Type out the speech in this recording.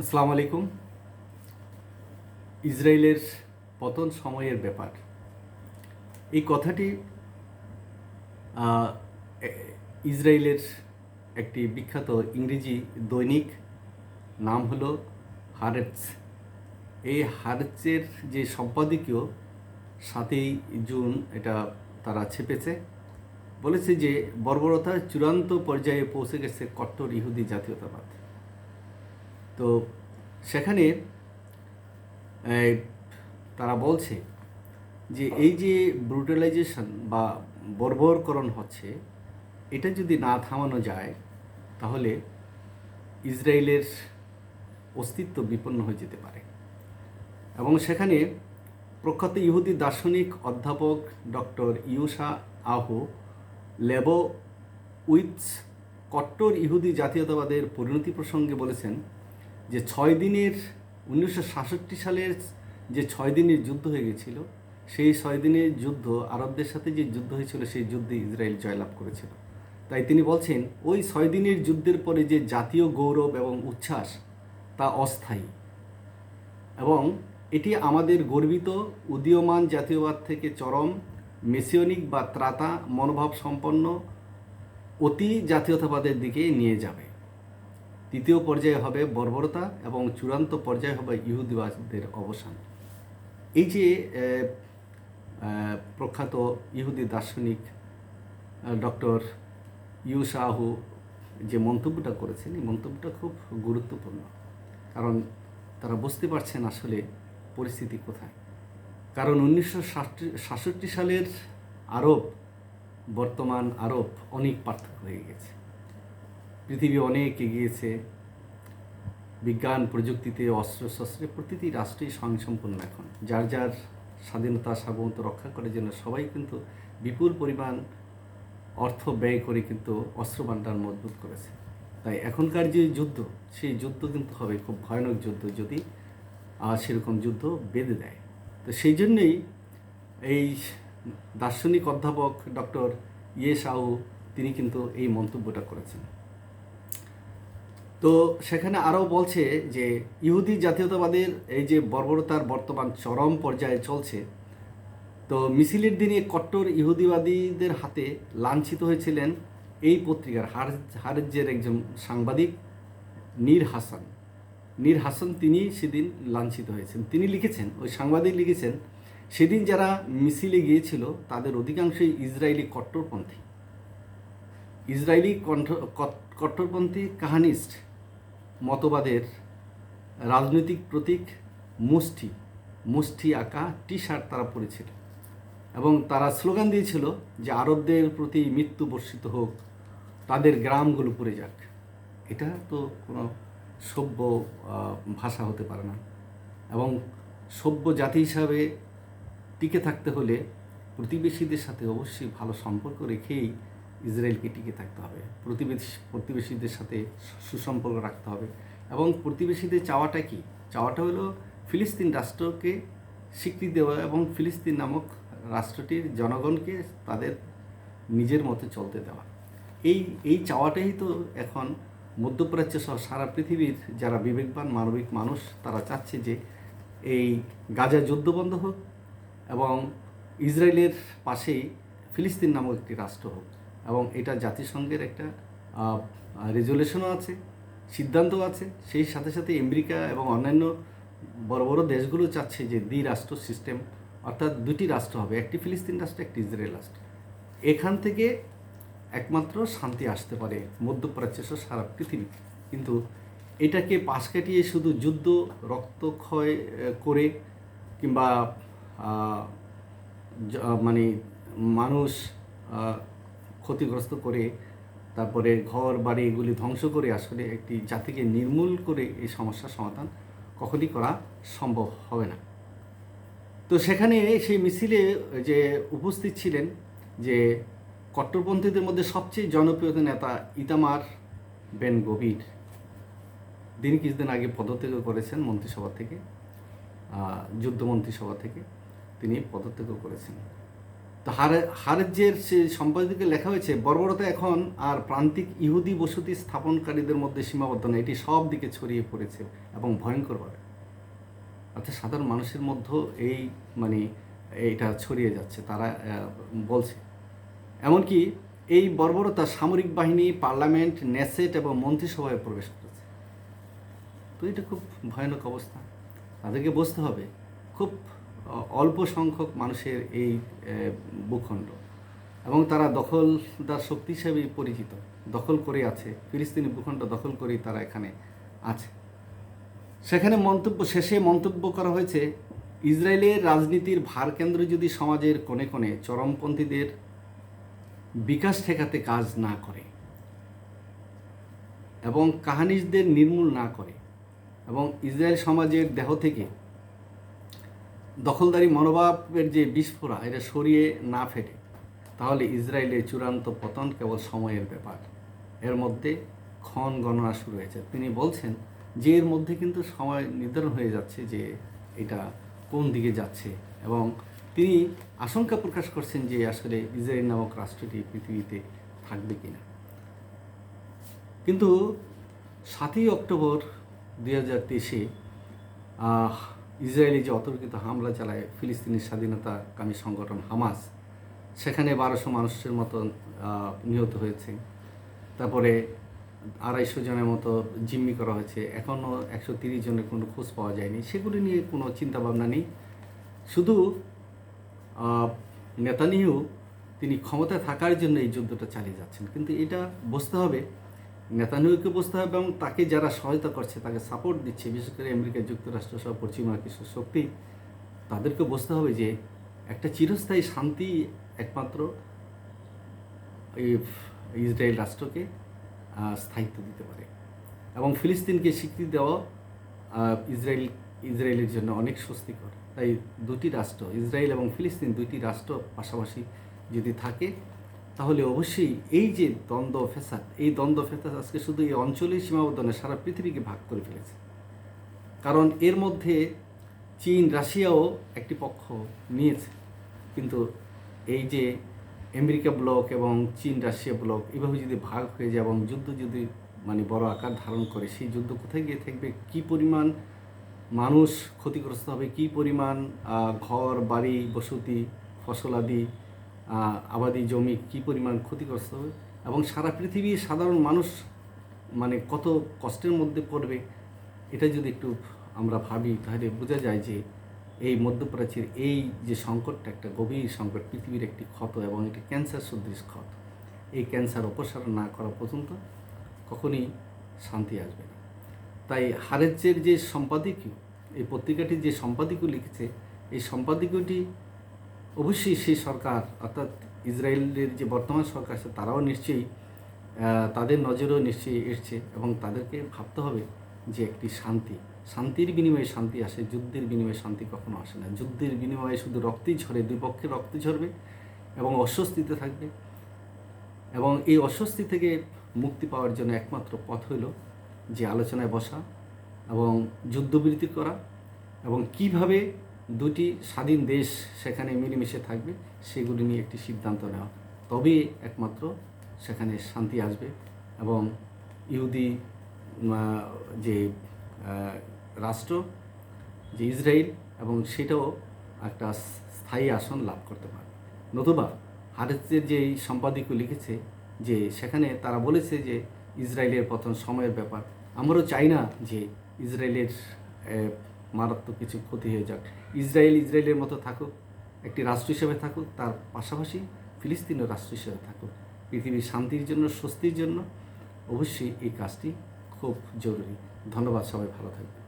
আসসালামু আলাইকুম। ইসরায়েলের পতন সময়ের ব্যাপার। এই কথাটি ইসরায়েলের একটি বিখ্যাত ইংরেজি দৈনিক নাম হলো হারেটস। এই হারেটসের যে সম্পাদকীয়, সাতই জুন এটা তারা ছেপেছে। বলেছে যে বর্বরতার চূড়ান্ত পর্যায়ে পৌঁছে গেছে কট্টর ইহুদি জাতীয়তাবাদ। তো সেখানে তারা বলছে যে এই যে ব্রুটালাইজেশন বা বর্বরকরণ হচ্ছে, এটা যদি না থামানো যায়, তাহলে ইসরায়েলের অস্তিত্ব বিপন্ন হয়ে যেতে পারে। এবং সেখানে প্রখ্যাত ইহুদি দার্শনিক অধ্যাপক ডক্টর ইউসা আহু, লেবো উইথস কট্টর ইহুদি জাতীয়তাবাদের পরিণতি প্রসঙ্গে বলেছেন যে ছয় দিনের, উনিশশো সাতষট্টি সালের যে ছয় দিনের যুদ্ধ হয়ে গেছিল, সেই ছয় দিনের যুদ্ধ আরবদের সাথে যে যুদ্ধ হয়েছিল, সেই যুদ্ধে ইসরায়েল জয়লাভ করেছিল। তাই তিনি বলছেন, ওই ছয় দিনের যুদ্ধের পরে যে জাতীয় গৌরব এবং উচ্ছ্বাস, তা অস্থায়ী। এবং এটি আমাদের গর্বিত উদীয়মান জাতীয়বাদ থেকে চরম মেসিয়নিক বা ত্রাতা মনোভাব সম্পন্ন অতি জাতীয়তাবাদের দিকে নিয়ে যাবে। তৃতীয় পর্যায়ে হবে বর্বরতা এবং চূড়ান্ত পর্যায়ে হবে ইহুদিবাদের অবসান। এই যে প্রখ্যাত ইহুদি দার্শনিক ডক্টর ইউসাহু যে মন্তব্যটা করেছেন, এই মন্তব্যটা খুব গুরুত্বপূর্ণ। কারণ তারা বুঝতে পারছেন আসলে পরিস্থিতি কোথায়। কারণ উনিশশো সাতষট্টি সালের আরব, বর্তমান আরব অনেক পার্থক্য হয়ে গেছে। পৃথিবী অনেক এগিয়েছে। বিজ্ঞান প্রযুক্তিতে, অস্ত্র শস্ত্রে প্রতিটি রাষ্ট্রই স্বয়ংসম্পন্ন এখন। যার যার স্বাধীনতা, সার্বভৌমত্ব রক্ষা করার জন্য সবাই কিন্তু বিপুল পরিমাণ অর্থ ব্যয় করে কিন্তু অস্ত্র ভাণ্ডার মজবুত করেছে। তাই এখনকার যে যুদ্ধ, সেই যুদ্ধ কিন্তু হবে খুব ভয়ানক যুদ্ধ যদি সেরকম যুদ্ধ বেঁধে দেয়। তো সেই জন্যেই এই দার্শনিক অধ্যাপক ডক্টর ইয়ে সাউ তিনি কিন্তু এই মন্তব্যটা করেছেন। তো সেখানে আরও বলছে যে ইহুদি জাতীয়তাবাদের এই যে বর্বরতার বর্তমান চরম পর্যায়ে চলছে, তো মিছিলের দিনে কট্টর ইহুদিবাদীদের হাতে লাঞ্ছিত হয়েছিলেন এই পত্রিকার হার হারেজের একজন সাংবাদিক নীর হাসান। নীর হাসান তিনি সেদিন লাঞ্ছিত হয়েছেন। তিনি লিখেছেন, ওই সাংবাদিক লিখেছেন, সেদিন যারা মিছিলে গিয়েছিল, তাদের অধিকাংশই ইসরায়েলি কট্টরপন্থী। ইসরায়েলি কণ্ঠ কট্টরপন্থী কাহানিস্ট মতবাদের রাজনৈতিক প্রতীক মুষ্টি মুষ্টি আঁকা টি শার্ট তারা পরেছিল। এবং তারা স্লোগান দিয়েছিল যে আরবদের প্রতি মৃত্যু বর্ষিত হোক, তাদের গ্রামগুলো পুড়ে যাক। এটা তো কোনো সভ্য ভাষা হতে পারে না। এবং সভ্য জাতি হিসাবে টিকে থাকতে হলে প্রতিবেশীদের সাথে অবশ্যই ভালো সম্পর্ক রেখেই ইসরায়েলকে টিকে থাকতে হবে, প্রতিবেশী, প্রতিবেশীদের সাথে সুসম্পর্ক রাখতে হবে। এবং প্রতিবেশীদের চাওয়াটা কি? চাওয়াটা হলো ফিলিস্তিন রাষ্ট্রকে স্বীকৃতি দেওয়া এবং ফিলিস্তিন নামক রাষ্ট্রটির জনগণকে তাদের নিজের মতো চলতে দেওয়া। এই এই চাওয়াটাই তো এখন মধ্যপ্রাচ্য সহ সারা পৃথিবীর যারা বিবেকবান মানবিক মানুষ, তারা চাচ্ছে যে এই গাজা যুদ্ধ বন্ধ হোক এবং ইসরায়েলের পাশেই ফিলিস্তিন নামক একটি রাষ্ট্র হোক। এবং এটা জাতিসংঘের একটা রেজুলেশনও আছে, সিদ্ধান্তও আছে। সেই সাথে সাথে আমেরিকা এবং অন্যান্য বড় বড় দেশগুলো চাচ্ছে যে দ্বি রাষ্ট্র সিস্টেম, অর্থাৎ দুটি রাষ্ট্র হবে, একটি ফিলিস্তিন রাষ্ট্র, একটি ইসরায়েল রাষ্ট্র। এখান থেকে একমাত্র শান্তি আসতে পারে মধ্যপ্রাচ্য সহ সারা পৃথিবী। কিন্তু এটাকে পাশ কাটিয়ে শুধু যুদ্ধ রক্তক্ষয় করে কিংবা মানে মানুষ ক্ষতিগ্রস্ত করে তারপরে ঘর, বাড়ি এগুলি ধ্বংস করে আসলে একটি জাতিকে নির্মূল করে এই সমস্যার সমাধান কখনই করা সম্ভব হবে না। তো সেখানে সেই মিছিলে যে উপস্থিত ছিলেন যে কট্টরপন্থীদের মধ্যে সবচেয়ে জনপ্রিয় নেতা ইতামার বেন গভীর, তিনি কিছুদিন আগে পদত্যাগ করেছেন মন্ত্রিসভা থেকে যুদ্ধ মন্ত্রিসভা থেকে তিনি পদত্যাগ করেছেন। তো হারে হারেজের সে সম্পাদকে লেখা হয়েছে, বর্বরতা এখন আর প্রান্তিক ইহুদি বসতি স্থাপনকারীদের মধ্যে সীমাবদ্ধ না। এটি সব দিকে ছড়িয়ে পড়েছে এবং ভয়ঙ্করভাবে। অর্থাৎ সাধারণ মানুষের মধ্যেও এই মানে এইটা ছড়িয়ে যাচ্ছে, তারা বলছে। এমনকি এই বর্বরতা সামরিক বাহিনী, পার্লামেন্ট, নেসেট এবং মন্ত্রিসভায় প্রবেশ করেছে। তো এটা খুব ভয়ানক অবস্থা। তাদেরকে বুঝতে হবে। খুব অল্প সংখ্যক মানুষের এই ভূখণ্ড। এবং তারা দখলদার শক্তি হিসেবে পরিচিত। দখল করে আছে। ফিলিস্তিনি ভূখণ্ড দখল করেই তারা এখানে আছে। সেখানে মন্তব্য, শেষে মন্তব্য করা হয়েছে, ইসরায়েলের রাজনীতির ভারকেন্দ্র যদি সমাজের কোণে কোণে চরমপন্থীদের বিকাশ ঠেকাতে কাজ না করে এবং কাহানিজদের নির্মূল না করে এবং ইসরায়েল সমাজের দেহ থেকে দখলদারি মনোভাবের যে বিস্ফোরা এটা সরিয়ে না ফেটে তাহলে ইসরায়েলের চূড়ান্ত পতন কেবল সময়ের ব্যাপার। এর মধ্যে ক্ষণ গণনা শুরু হয়েছে। তিনি বলছেন যে এর মধ্যে কিন্তু সময় নির্ধারণ হয়ে যাচ্ছে যে এটা কোন দিকে যাচ্ছে এবং তিনি আশঙ্কা প্রকাশ করছেন যে আসলে ইসরায়েল নামক রাষ্ট্রটি পৃথিবীতে থাকবে কি না কিন্তু সাতই অক্টোবর দুই হাজার তেইশে ইসরায়েলি যে অতর্কিত হামলা চালায় ফিলিস্তিনি স্বাধীনতাকামী সংগঠন হামাস সেখানে বারোশো মানুষের মতো নিহত হয়েছে। তারপরে আড়াইশো জনের মতো জিম্মি করা হয়েছে। এখনও একশো তিরিশ জনের কোনো খোঁজ পাওয়া যায়নি। সেগুলি নিয়ে কোনো চিন্তাভাবনা নেই। শুধু আহ, নেতানিয়াহু তিনি ক্ষমতায় থাকার জন্য এই যুদ্ধটা চালিয়ে যাচ্ছেন। কিন্তু এটা বুঝতে হবে নেতানিয়াহুকে বুঝতে হবে এবং তাকে যারা সহায়তা করছে, তাকে সাপোর্ট দিচ্ছে, বিশেষ করে আমেরিকা যুক্তরাষ্ট্র সহ পশ্চিমা কিছু শক্তি, তাদেরকে বুঝতে হবে যে একটা চিরস্থায়ী শান্তি একমাত্র ইসরায়েল রাষ্ট্রকে স্থায়িত্ব দিতে পারে। এবং ফিলিস্তিনকে স্বীকৃতি দেওয়া ইসরায়েল, ইসরায়েলের জন্য অনেক স্বস্তিকর। তাই দুটি রাষ্ট্র, ইসরায়েল এবং ফিলিস্তিন দুইটি রাষ্ট্র পাশাপাশি যদি থাকে তাহলে অবশ্যই এই যে দ্বন্দ্ব ফেসাদ এই দ্বন্দ্ব ফেসাদ আজকে শুধু এই অঞ্চলেই সীমাবদ্ধ নয়, সারা পৃথিবীকে ভাগ করে ফেলেছে। কারণ এর মধ্যে চীন, রাশিয়াও একটি পক্ষ নিয়েছে। কিন্তু এই যে আমেরিকা ব্লক এবং চীন, রাশিয়া ব্লক এভাবে যদি ভাগ হয়ে যায় এবং যুদ্ধ যদি মানে বড় আকার ধারণ করে, সেই যুদ্ধ কোথায় গিয়ে থাকবে? কি পরিমাণ মানুষ ক্ষতিগ্রস্ত হবে? কি পরিমাণ ঘর, বাড়ি, বসতি ফসলাদি আবাদি জমি কি পরিমাণ ক্ষতিগ্রস্ত হবে? এবং সারা পৃথিবীর সাধারণ মানুষ মানে কত কষ্টের মধ্যে পড়বে? এটা যদি একটু আমরা ভাবি, তাহলে বোঝা যায় যে এই মধ্যপ্রাচ্যের এই যে সংকটটা একটা গভীর সংকট, পৃথিবীর একটি ক্ষত এবং একটি ক্যান্সার সদৃশ ক্ষত। এই ক্যান্সার অপসারণ না করা পর্যন্ত কখনই শান্তি আসবে না। তাই হারেজের যে সম্পাদকীয়, এই পত্রিকাটি যে সম্পাদকীয় লিখেছে, এই সম্পাদকীয়টি অবশ্যই সেই সরকার, অর্থাৎ ইসরায়েলের যে বর্তমান সরকার আছে, তারাও নিশ্চয়ই তাদের নজরেও নিশ্চয়ই এসছে এবং তাদেরকে ভাবতে হবে যে একটি শান্তি। শান্তির বিনিময়ে শান্তি আসে, যুদ্ধের বিনিময়ে শান্তি কখনো আসে না। যুদ্ধের বিনিময়ে শুধু রক্তই ঝরে, দুই পক্ষে রক্তই ঝরবে এবং অস্বস্তিতে থাকবে। এবং এই অস্বস্তি থেকে মুক্তি পাওয়ার জন্য একমাত্র পথ হইল যে আলোচনায় বসা এবং যুদ্ধবিরতি করা এবং কীভাবে দুটি স্বাধীন দেশ সেখানে মিলেমিশে থাকবে, সেগুলি নিয়ে একটি সিদ্ধান্ত নেওয়া। তবেই একমাত্র সেখানে শান্তি আসবে এবং ইহুদি যে রাষ্ট্র, যে ইসরায়েল এবং সেটাও একটা স্থায়ী আসন লাভ করতে পারে নতুবা হারেসের যে এই সম্পাদকীয় লিখেছে যে, সেখানে তারা বলেছে যে, ইসরায়েলের পতন সময়ের ব্যাপার। আমরাও চাই না যে, ইসরায়েলের মারাত্মক কিছু ক্ষতি হয়ে যাক। ইসরায়েল ইসরায়েলের মতো থাকুক, একটি রাষ্ট্র হিসেবে থাকুক, তার পাশাপাশি ফিলিস্তিনও রাষ্ট্র হিসেবে থাকুক। পৃথিবীর শান্তির জন্য, স্বস্তির জন্য অবশ্যই এই কাজটি খুব জরুরি। ধন্যবাদ সবাই, ভালো থাকবে